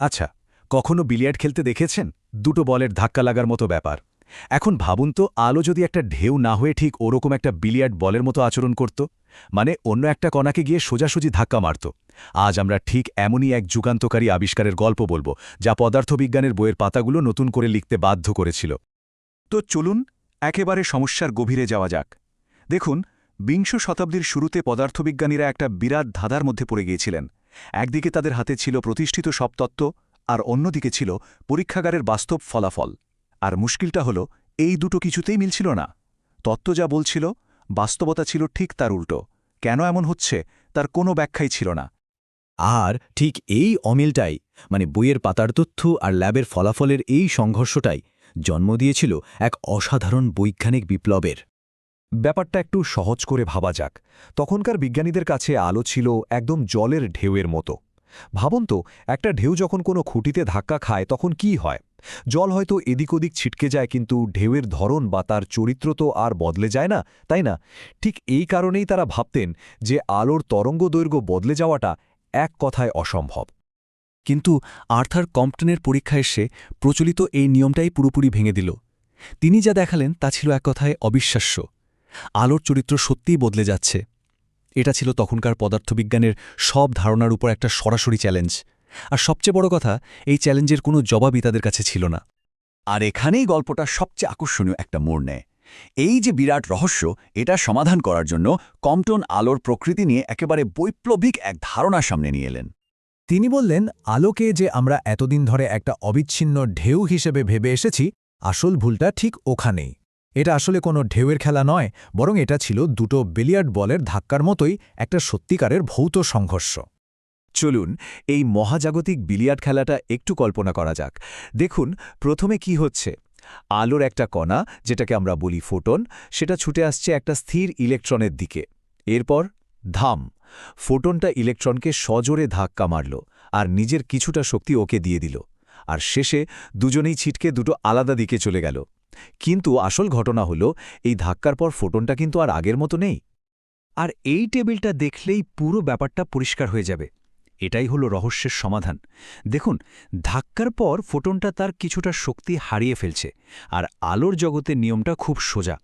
আচ্ছা কখনো বিলিয়ার্ড খেলতে দেখেছেন? দুটো বলের ধাক্কা লাগার মতো ব্যাপার। এখন ভাবুন তো, আলো যদি একটা ঢেউ না হয়ে ঠিক ওরকম একটা বিলিয়ার্ড বলের মতো আচরণ করত মানে অন্য একটা কণাকে গিয়ে সোজাসুজি ধাক্কা মারত। আজ আমরা ঠিক এমনই এক যুগান্তকারী আবিষ্কারের গল্প বলব, যা পদার্থবিজ্ঞানের বইয়ের পাতাগুলো নতুন করে লিখতে বাধ্য করেছিল। তো চলুন, একেবারে সমস্যার গভীরে যাওয়া যাক। দেখুন, বিংশ শতাব্দীর শুরুতে পদার্থবিজ্ঞানীরা একটা বিরাট ধাঁধার মধ্যে পড়ে গিয়েছিলেন। একদিকে তাদের হাতে ছিল প্রতিষ্ঠিত সব তত্ত্ব, আর অন্যদিকে ছিল পরীক্ষাগারের বাস্তব ফলাফল। আর মুশকিলটা হল, এই দুটো কিছুতেই মিলছিল না। তত্ত্ব যা বলছিল, বাস্তবতা ছিল ঠিক তার উল্টো। কেন এমন হচ্ছে, তার কোনো ব্যাখ্যাই ছিল না। আর ঠিক এই অমিলটাই মানে বইয়ের পাতার তথ্য আর ল্যাবের ফলাফলের এই সংঘর্ষটাই, জন্ম দিয়েছিল এক অসাধারণ বৈজ্ঞানিক বিপ্লবের। ব্যাপারটা একটু সহজ করে ভাবা যাক। তখনকার বিজ্ঞানীদের কাছে আলো ছিল একদম জলের ঢেউয়ের মতো। ভাবুন তো, একটা ঢেউ যখন কোনো খুঁটিতে ধাক্কা খায়, তখন কি হয়? জল হয়তো এদিক ওদিক ছিটকে যায়, কিন্তু ঢেউয়ের ধরন বা তার চরিত্র তো আর বদলে যায় না, তাই না? ঠিক এই কারণেই তারা ভাবতেন যে আলোর তরঙ্গ দৈর্ঘ্য বদলে যাওয়াটা এক কথায় অসম্ভব। কিন্তু আর্থার কম্পটনের পরীক্ষা এসে প্রচলিত এই নিয়মটাই পুরোপুরি ভেঙে দিল। তিনি যা দেখালেন তা ছিল এক কথায় অবিশ্বাস্য। আলোর চরিত্র সত্যিই বদলে যাচ্ছে। এটা ছিল তখনকার পদার্থবিজ্ঞানের সব ধারণার উপর একটা সরাসরি চ্যালেঞ্জ। আর সবচেয়ে বড় কথা, এই চ্যালেঞ্জের কোনো জবাবই তাদের কাছে ছিল না। আর এখানেই গল্পটা সবচেয়ে আকর্ষণীয় একটা মোড় নেয়। এই যে বিরাট রহস্য, এটা সমাধান করার জন্য কম্পটন আলোর প্রকৃতি নিয়ে একেবারে বৈপ্লবিক এক ধারণা সামনে নিয়ে এলেন। তিনি বললেন, আলোকে যে আমরা এতদিন ধরে একটা অবিচ্ছিন্ন ঢেউ হিসেবে ভেবে এসেছি, আসল ভুলটা ঠিক ওখানেই। এটা আসলে কোনো ঢেউয়ের খেলা নয়, বরং এটা ছিল দুটো বিলিয়ার্ড বলের ধাক্কার মতোই একটা সত্যিকারের ভৌত সংঘর্ষ। চলুন, এই মহাজাগতিক বিলিয়ার্ড খেলাটা একটু কল্পনা করা যাক। দেখুন, প্রথমে কি হচ্ছে। আলোর একটা কণা, যেটাকে আমরা বলি ফোটন, সেটা ছুটে আসছে একটা স্থির ইলেকট্রনের দিকে। এরপর, ধাম। ফোটনটা ইলেকট্রনকে সজোরে ধাক্কা মারল, আর নিজের কিছুটা শক্তি ওকে দিয়ে দিল। আর শেষে, দুজনেই ছিটকে দুটো আলাদা দিকে চলে গেল। কিন্তু আসল ঘটনা হল, এই ধাক্কার পর ফোটনটা কিন্তু আর আগের মতো নেই। আর এই টেবিলটা দেখলেই পুরো ব্যাপারটা পরিষ্কার হয়ে যাবে। এটাই হলো রহস্যের সমাধান। দেখুন, ধাক্কার পর ফোটনটা তার কিছুটা শক্তি হারিয়ে ফেলছে, আর আলোর জগতের নিয়মটা খুব সোজা।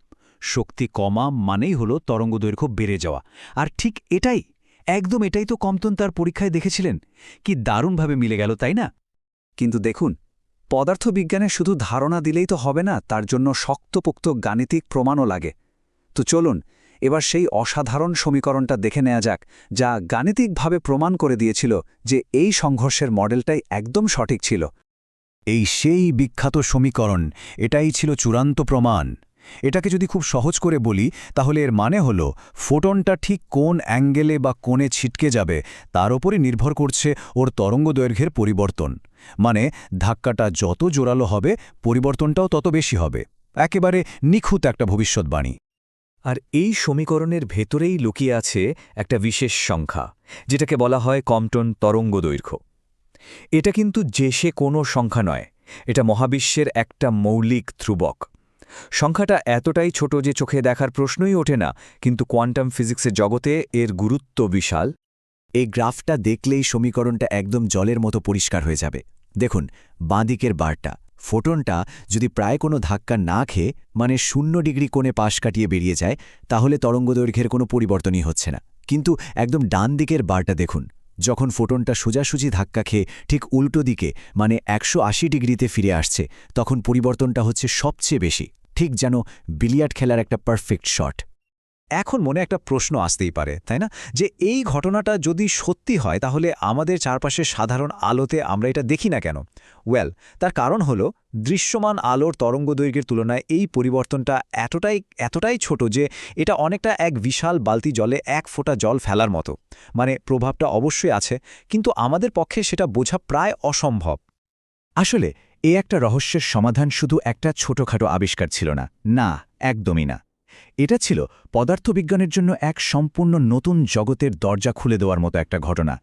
শক্তি কমা মানেই হলো তরঙ্গদৈর্ঘ্য বেড়ে যাওয়া। আর ঠিক এটাই, একদম এটাই তো কমতন তার পরীক্ষায় দেখেছিলেন। কি দারুণভাবে মিলে গেল, তাই না? কিন্তু দেখুন পদার্থবিজ্ঞানে শুধু ধারণা দিলেই তো হবে না, তার জন্য শক্তপোক্ত গাণিতিক প্রমাণও লাগে। তো চলুন, এবার সেই অসাধারণ সমীকরণটা দেখে নেওয়া যাক, যা গাণিতিকভাবে প্রমাণ করে দিয়েছিল যে এই সংঘর্ষের মডেলটাই একদম সঠিক ছিল। এই সেই বিখ্যাত সমীকরণ, এটাই ছিল চূড়ান্ত প্রমাণ। এটাকে যদি খুব সহজ করে বলি, তাহলে এর মানে হল ফোটনটা ঠিক কোন অ্যাঙ্গেলে বা কোণে ছিটকে যাবে, তার ওপরই নির্ভর করছে ওর তরঙ্গদৈর্ঘ্যের পরিবর্তন। মানে ধাক্কাটা যত জোরালো হবে, পরিবর্তনটাও তত বেশি হবে। একেবারে নিখুঁত একটা ভবিষ্যৎবাণী। আর এই সমীকরণের ভেতরেই লুকিয়ে আছে একটা বিশেষ সংখ্যা, যেটাকে বলা হয় কমটন তরঙ্গ দৈর্ঘ্য। এটা কিন্তু যে সে কোনো সংখ্যা নয়, এটা মহাবিশ্বের একটা মৌলিক ধ্রুবক। সংখ্যাটা এতটাই ছোট যে চোখে দেখার প্রশ্নই ওঠে না, কিন্তু কোয়ান্টাম ফিজিক্সের জগতে এর গুরুত্ব বিশাল। এই গ্রাফটা দেখলেই সমীকরণটা একদম জলের মতো পরিষ্কার হয়ে যাবে। দেখুন, বাঁদিকের বারটা, ফোটনটা যদি প্রায় কোনো ধাক্কা না খেয়ে মানে শূন্য ডিগ্রি কোণে পাশ কাটিয়ে বেরিয়ে যায়, তাহলে তরঙ্গদৈর্ঘ্যের কোনো পরিবর্তনই হচ্ছে না। কিন্তু একদম ডান দিকের বারটা দেখুন, যখন ফোটনটা সোজাসুজি ধাক্কা খেয়ে ঠিক উল্টো দিকে মানে একশো আশি ডিগ্রিতে ফিরে আসছে, তখন পরিবর্তনটা হচ্ছে সবচেয়ে বেশি। ঠিক যেন বিলিয়ার্ড খেলার একটা পারফেক্ট শট এখন মনে একটা প্রশ্ন আসতেই পারে, তাই না? যে এই ঘটনাটা যদি সত্যি হয়, তাহলে আমাদের চারপাশে সাধারণ আলোতে আমরা এটা দেখি না কেন? ওয়েল তার কারণ হলো, দৃশ্যমান আলোর তরঙ্গদৈর্ঘ্যের তুলনায় এই পরিবর্তনটা এতটাই এতটাই ছোট যে এটা অনেকটা এক বিশাল বালতি জলে এক ফোঁটা জল ফেলার মতো। মানে প্রভাবটা অবশ্যই আছে, কিন্তু আমাদের পক্ষে সেটা বোঝা প্রায় অসম্ভব। আসলে এ একটা রহস্যের সমাধান শুধু একটা ছোটখাটো আবিষ্কার ছিল না। না, একদমই না। এটা ছিল পদার্থবিজ্ঞানের জন্য এক সম্পূর্ণ নতুন জগতের দরজা খুলে দেওয়ার মতো একটা ঘটনা।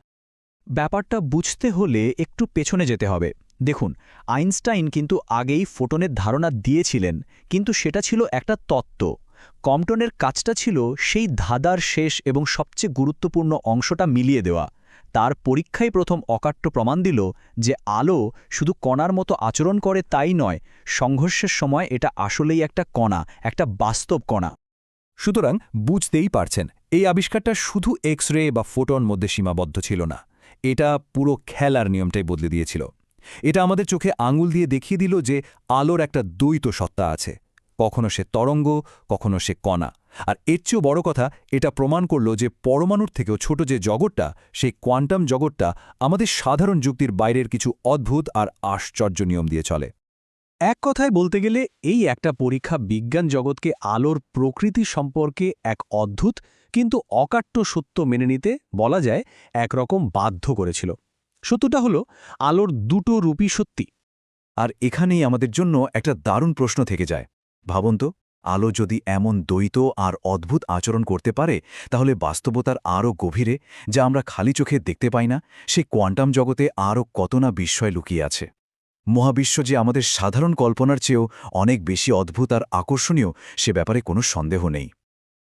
ব্যাপারটা বুঝতে হলে একটু পেছনে যেতে হবে। দেখুন, আইনস্টাইন কিন্তু আগেই ফোটনের ধারণা দিয়েছিলেন, কিন্তু সেটা ছিল একটা তত্ত্ব। কম্পটনের কাজটা ছিল সেই ধাঁধার শেষ এবং সবচেয়ে গুরুত্বপূর্ণ অংশটা মিলিয়ে দেওয়া। তার পরীক্ষাই প্রথম অকাট্য প্রমাণ দিল যে আলো শুধু কণার মতো আচরণ করে তাই নয়, সংঘর্ষের সময় এটা আসলেই একটা কণা, একটা বাস্তব কণা। সুতরাং বুঝতেই পারছেন, এই আবিষ্কারটা শুধু এক্স রে বা ফোটন মধ্যে সীমাবদ্ধ ছিল না, এটা পুরো খেলার নিয়মটাই বদলে দিয়েছিল। এটা আমাদের চোখে আঙুল দিয়ে দেখিয়ে দিল যে আলোর একটা দ্বৈত সত্তা আছে। কখনো সে তরঙ্গ, কখনো সে কণা। আর এর চেয়েও বড় কথা, এটা প্রমাণ করল যে পরমাণুর থেকেও ছোট যে জগৎটা, সেই কোয়ান্টাম জগৎটা আমাদের সাধারণ যুক্তির বাইরের কিছু অদ্ভুত আর আশ্চর্য নিয়ম দিয়ে চলে। এক কথায় বলতে গেলে, এই একটা পরীক্ষা বিজ্ঞান জগৎকে আলোর প্রকৃতি সম্পর্কে এক অদ্ভুত কিন্তু অকাট্য সত্য মেনে নিতে, বলা যায়, একরকম বাধ্য করেছিল। সত্যটা হলো, আলোর দুটো রূপই সত্যি। আর এখানেই আমাদের জন্য একটা দারুণ প্রশ্ন থেকে যায়। ভাবুন তো, আলো যদি এমন দ্বৈত আর অদ্ভুত আচরণ করতে পারে, তাহলে বাস্তবতার আরও গভীরে, যা আমরা খালি চোখে দেখতে পাই না সেই কোয়ান্টাম জগতে আরও কত না বিস্ময় লুকিয়ে আছে। মহাবিশ্ব যে আমাদের সাধারণ কল্পনার চেয়েও অনেক বেশি অদ্ভুত আর আকর্ষণীয়, সে ব্যাপারে কোনো সন্দেহ নেই।